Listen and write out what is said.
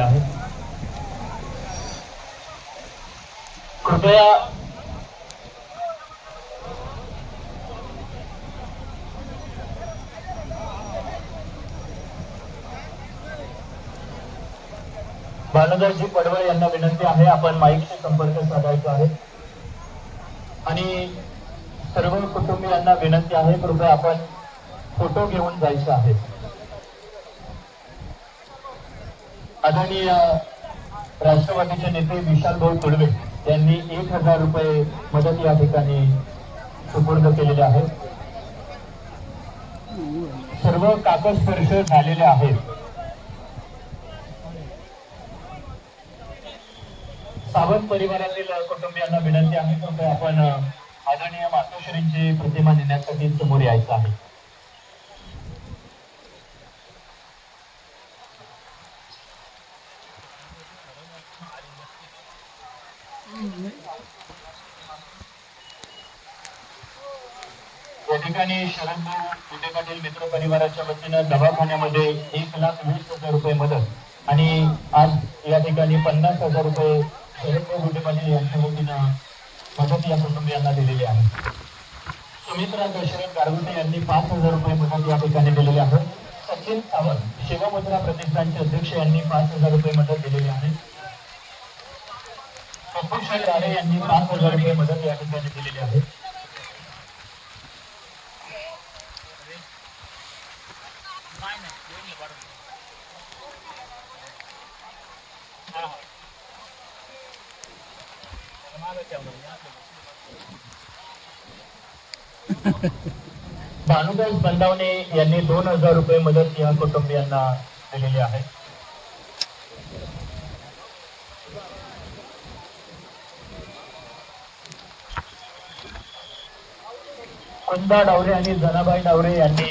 आलेले आहेत कृपया भानदरजी पडवळ यांना विनंती आहे आपण माईकशी संपर्क साधायचा आहे. आणि सर्व कुटुंबियांना विनंती आहे कृपया आपण फोटो घेऊन जायचं आहे. आदरणीय राष्ट्रवादीचे नेते विशाल भाऊ तुडवे यांनी एक हजार रुपये मदत या ठिकाणी सुपूर्द केलेले आहेत सर्व कागदस्पर्श झालेले आहेत. सावंत परिवारातील कुटुंबियांना विनंती आहे कृपया आपण आदरणीय मातोश्रींची प्रतिमा नेण्यासाठी समोर यायचं आहे. या ठिकाणी शरणभाऊ भाऊ पाटील मित्र परिवाराच्या वतीनं दवाखान्यामध्ये एक लाख वीस हजार रुपये मदत आणि आज या ठिकाणी पन्नास हजार रुपये शरणभाऊ भाऊ पाटील यांच्या वतीनं मदत या कुटुंबियांना दिलेली आहे. सुमित्रा दशरथ गारगुटे यांनी पाच हजार रुपये मदत या ठिकाणी दिलेली आहे. सचिन सावंत शिवमुद्रा प्रतिष्ठानचे अध्यक्ष यांनी पाच हजार रुपये मदत दिलेली आहे. कपूरशाही राणे यांनी पाच हज़ार रुपये मदत या ठिकाणी दिलेली आहे भानुदास बंदावणे यांनी दोन हज़ार रुपये मदत या कुटुंबियांना दिलेली कुंदा डावरे आणि जनाबाई डावरे यांनी